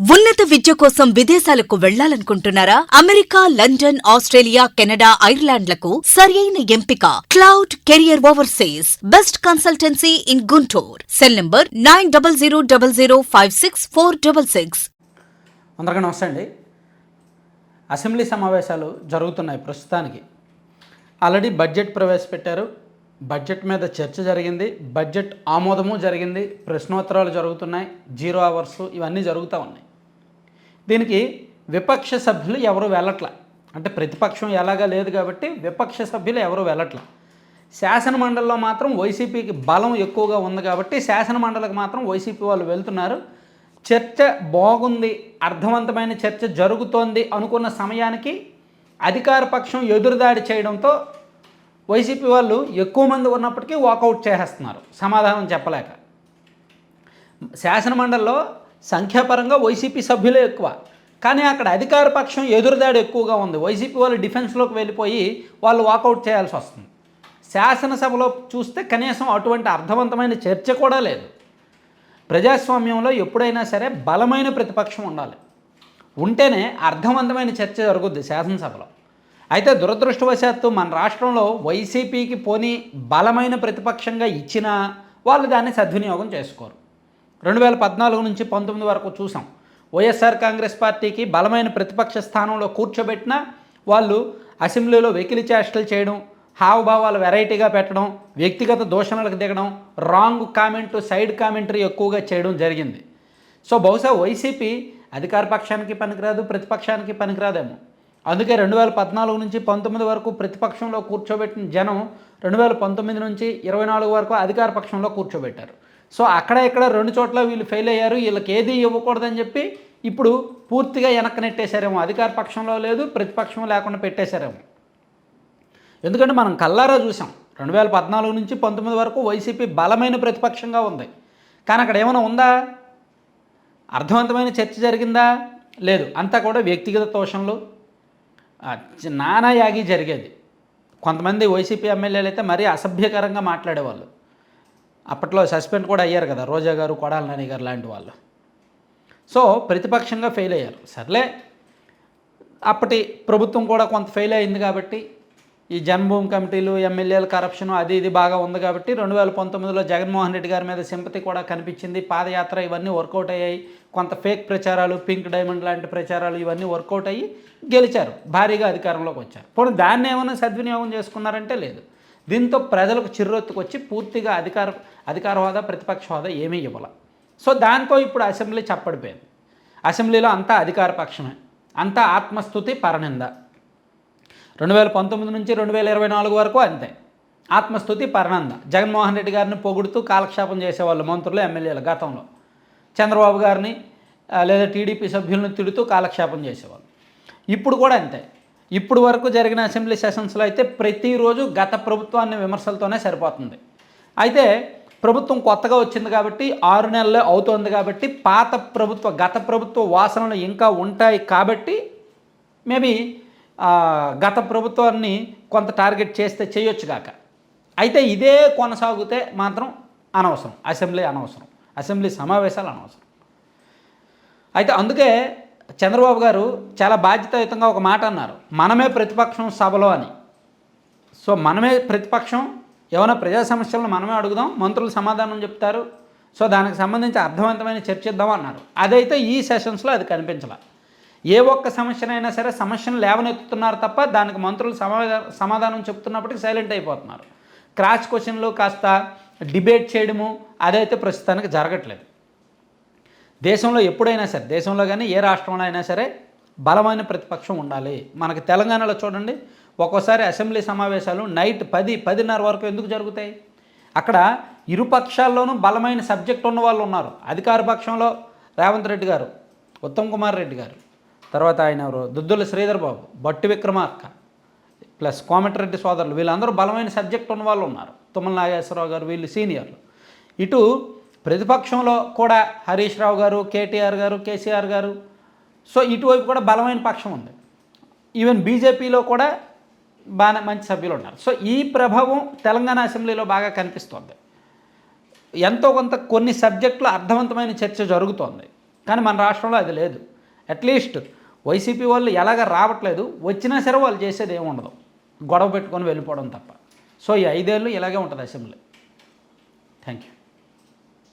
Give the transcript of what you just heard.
ఉన్నత విద్య కోసం విదేశాలకు వెళ్ళాలనుకుంటున్నారా? అమెరికా లండన్ ఆస్ట్రేలియా కెనడా ఐర్లాండ్లకు సరియైన ఎంపిక. Cloud career overseas. Best consultancy in Guntur. Cell number nine double zero double zero five six four double six. అందరికీ నమస్తే అండి. అసెంబ్లీ సమావేశాలు జరుగుతున్నాయి ప్రస్తుతానికి. ఆల్రెడీ బడ్జెట్ ప్రవేశపెట్టారు. బడ్జెట్ మీద చర్చ జరిగింది బడ్జెట్ ఆమోదము జరిగింది ప్రశ్నోత్తరాలు జరుగుతున్నాయి జీరో అవర్స్ ఇవన్నీ జరుగుతూ ఉన్నాయి. దీనికి విపక్ష సభ్యులు ఎవరు వెళ్ళట్ల అంటే ప్రతిపక్షం ఎలాగా లేదు కాబట్టి విపక్ష సభ్యులు ఎవరు వెళ్ళట్ల శాసన మండలిలో మాత్రం వైసీపీకి బలం ఎక్కువగా ఉంది కాబట్టి శాసనమండలికి మాత్రం వైసీపీ వాళ్ళు వెళ్తున్నారు. చర్చ బాగుంది అర్థవంతమైన చర్చ జరుగుతోంది అనుకున్న సమయానికి అధికార పక్షం ఎదురుదాడి చేయడంతో వైసీపీ వాళ్ళు ఎక్కువ మంది ఉన్నప్పటికీ వాకౌట్ చేసేస్తున్నారు. సమాధానం చెప్పలేక. శాసనమండలిలో సంఖ్యాపరంగా వైసీపీ సభ్యులే ఎక్కువ. కానీ అక్కడ అధికార పక్షం ఎదురుదాడి ఎక్కువగా ఉంది. వైసీపీ వాళ్ళు డిఫెన్స్లోకి వెళ్ళిపోయి వాళ్ళు వాకౌట్ చేయాల్సి వస్తుంది. శాసనసభలో చూస్తే కనీసం అటువంటి అర్థవంతమైన చర్చ కూడా లేదు. ప్రజాస్వామ్యంలో ఎప్పుడైనా సరే బలమైన ప్రతిపక్షం ఉండాలి. ఉంటేనే అర్థవంతమైన చర్చ జరుగుద్ది శాసనసభలో. అయితే దురదృష్టవశాత్తు మన రాష్ట్రంలో వైసీపీకి పోని బలమైన ప్రతిపక్షంగా ఇచ్చినా వాళ్ళు దాన్ని సద్వినియోగం చేసుకోరు. రెండు వేల పద్నాలుగు నుంచి పంతొమ్మిది వరకు చూసాం. వైఎస్ఆర్ కాంగ్రెస్ పార్టీకి బలమైన ప్రతిపక్ష స్థానంలో కూర్చోబెట్టినా వాళ్ళు అసెంబ్లీలో వెకిలి చేష్టలు చేయడం హావభావాలు వెరైటీగా పెట్టడం వ్యక్తిగత దూషణలకు దిగడం రాంగ్ కామెంట్ సైడ్ కామెంటరీ ఎక్కువగా చేయడం జరిగింది. సో బహుశా వైసీపీ అధికార పక్షానికి పనికిరాదు ప్రతిపక్షానికి పనికిరాదేమో. అందుకే రెండు వేల పద్నాలుగు నుంచి పంతొమ్మిది వరకు ప్రతిపక్షంలో కూర్చోబెట్టిన జనం రెండు వేల పంతొమ్మిది నుంచి ఇరవై నాలుగు వరకు అధికార పక్షంలో కూర్చోబెట్టారు. సో అక్కడ ఇక్కడ రెండు చోట్ల వీళ్ళు ఫెయిల్ అయ్యారు. వీళ్ళకి ఏది ఇవ్వకూడదని చెప్పి ఇప్పుడు పూర్తిగా వెనక్కి నెట్టేశారేమో. అధికార పక్షంలో లేదు ప్రతిపక్షం లేకుండా పెట్టేశారేమో. ఎందుకంటే మనం కల్లారా చూసాం. రెండు వేల పద్నాలుగు నుంచి పంతొమ్మిది వరకు వైసీపీ బలమైన ప్రతిపక్షంగా ఉంది. కానీ అక్కడ ఏమైనా ఉందా? అర్థవంతమైన చర్చ జరిగిందా? లేదు. అంతా కూడా వ్యక్తిగత తోషంలో నానాయాగి నానా జరిగేది. కొంతమంది వైసీపీ ఎమ్మెల్యేలు అయితే మరీ అసభ్యకరంగా మాట్లాడేవాళ్ళు. అప్పట్లో సస్పెండ్ కూడా అయ్యారు కదా రోజా గారు కొడాల నాని గారు లాంటి వాళ్ళు. సో ప్రతిపక్షంగా ఫెయిల్ అయ్యారు. సర్లే అప్పటి ప్రభుత్వం కూడా కొంత ఫెయిల్ అయింది కాబట్టి ఈ జన్మభూమి కమిటీలు ఎమ్మెల్యేల కరప్షన్ అది ఇది బాగా ఉంది కాబట్టి రెండు వేల పంతొమ్మిదిలో జగన్మోహన్ రెడ్డి గారి మీద సింపతి కూడా కనిపించింది. పాదయాత్ర ఇవన్నీ వర్కౌట్ అయ్యాయి. కొంత ఫేక్ ప్రచారాలు పింక్ డైమండ్ లాంటి ప్రచారాలు ఇవన్నీ వర్కౌట్ అయ్యి గెలిచారు. భారీగా అధికారంలోకి వచ్చారు. పోనీ దాన్ని ఏమైనా సద్వినియోగం చేసుకున్నారంటే లేదు. దీంతో ప్రజలకు చిర్రొత్తుకొచ్చి పూర్తిగా అధికార అధికార హోదా ప్రతిపక్ష హోదా ఏమీ ఇవ్వాల. సో దాంతో ఇప్పుడు అసెంబ్లీ చప్పడిపోయింది. అసెంబ్లీలో అంతా అధికార పక్షమే. అంతా ఆత్మస్థుతి పరనింద. రెండు వేల పంతొమ్మిది నుంచి రెండు వేల ఇరవై నాలుగు వరకు అంతే. ఆత్మస్థుతి పరనంద. జగన్మోహన్ రెడ్డి గారిని పొగుడుతూ కాలక్షేపం చేసేవాళ్ళు మంత్రులు ఎమ్మెల్యేలు గతంలో. చంద్రబాబు గారిని లేదా టీడీపీ సభ్యులను తిడుతూ కాలక్షేపం చేసేవాళ్ళు. ఇప్పుడు కూడా అంతే. ఇప్పుడు వరకు జరిగిన అసెంబ్లీ సెషన్స్లో అయితే ప్రతిరోజు గత ప్రభుత్వాన్ని విమర్శలతోనే సరిపోతుంది. అయితే ప్రభుత్వం కొత్తగా వచ్చింది కాబట్టి ఆరు నెలలే అవుతోంది కాబట్టి పాత ప్రభుత్వ గత ప్రభుత్వ వాసనలు ఇంకా ఉంటాయి కాబట్టి మేబీ గత ప్రభుత్వాన్ని కొంత టార్గెట్ చేస్తే చేయొచ్చు కాక అయితే ఇదే కొనసాగితే మాత్రం అనవసరం. అసెంబ్లీ అనవసరం. అసెంబ్లీ సమావేశాలు అనవసరం. అయితే అందుకే చంద్రబాబు గారు చాలా బాధ్యతాయుతంగా ఒక మాట అన్నారు. మనమే ప్రతిపక్షం సభలో అని. సో మనమే ప్రతిపక్షం ఏమైనా ప్రజా సమస్యలను మనమే అడుగుదాం మంత్రులు సమాధానం చెప్తారు. సో దానికి సంబంధించి అర్థవంతమైన చర్చిద్దాం అన్నారు. అదైతే ఈ సెషన్స్లో అది కనిపించాల. ఏ ఒక్క సమస్యనైనా సరే సమస్యను లేవనెత్తుతున్నారు తప్ప దానికి మంత్రులు సమాధానం సమాధానం చెప్తున్నప్పటికీ సైలెంట్ అయిపోతున్నారు. క్రాచ్ క్వశ్చన్లు కాస్త డిబేట్ చేయడము అదైతే ప్రస్తుతానికి జరగట్లేదు. దేశంలో ఎప్పుడైనా సరే దేశంలో కానీ ఏ రాష్ట్రంలో అయినా సరే బలమైన ప్రతిపక్షం ఉండాలి. మనకి తెలంగాణలో చూడండి ఒక్కోసారి అసెంబ్లీ సమావేశాలు నైట్ పది పదిన్నర వరకు ఎందుకు జరుగుతాయి? అక్కడ ఇరు పక్షాల్లోనూ బలమైన సబ్జెక్ట్ ఉన్న వాళ్ళు ఉన్నారు. అధికార పక్షంలో రేవంత్ రెడ్డి గారు ఉత్తమ్ కుమార్ రెడ్డి గారు. తర్వాత ఆయన ఎవరు? దుద్దుల శ్రీధర్ బాబు బట్టి విక్రమార్క ప్లస్ కోమటిరెడ్డి సోదరులు. వీళ్ళందరూ బలమైన సబ్జెక్ట్ ఉన్న వాళ్ళు ఉన్నారు. తుమ్మల నాగేశ్వరరావు గారు వీళ్ళు సీనియర్లు. ఇటు ప్రతిపక్షంలో కూడా హరీష్ రావు గారు కేటీఆర్ గారు కేసీఆర్ గారు. సో ఇటువైపు కూడా బలమైన పక్షం ఉంది. ఈవెన్ బీజేపీలో కూడా బాగా మంచి సభ్యులు ఉన్నారు. సో ఈ ప్రభావం తెలంగాణ అసెంబ్లీలో బాగా కనిపిస్తోంది. ఎంతో కొంత కొన్ని సబ్జెక్టులో అర్థవంతమైన చర్చ జరుగుతోంది. కానీ మన రాష్ట్రంలో అది లేదు. అట్లీస్ట్ వైసీపీ వాళ్ళు ఎలాగ రావట్లేదు వచ్చినా సరే వాళ్ళు చేసేది ఏమి ఉండదు గొడవ పెట్టుకొని వెళ్ళిపోవడం తప్ప. సో ఈ ఐదేళ్ళు ఇలాగే ఉంటుంది అసెంబ్లీ. Thank you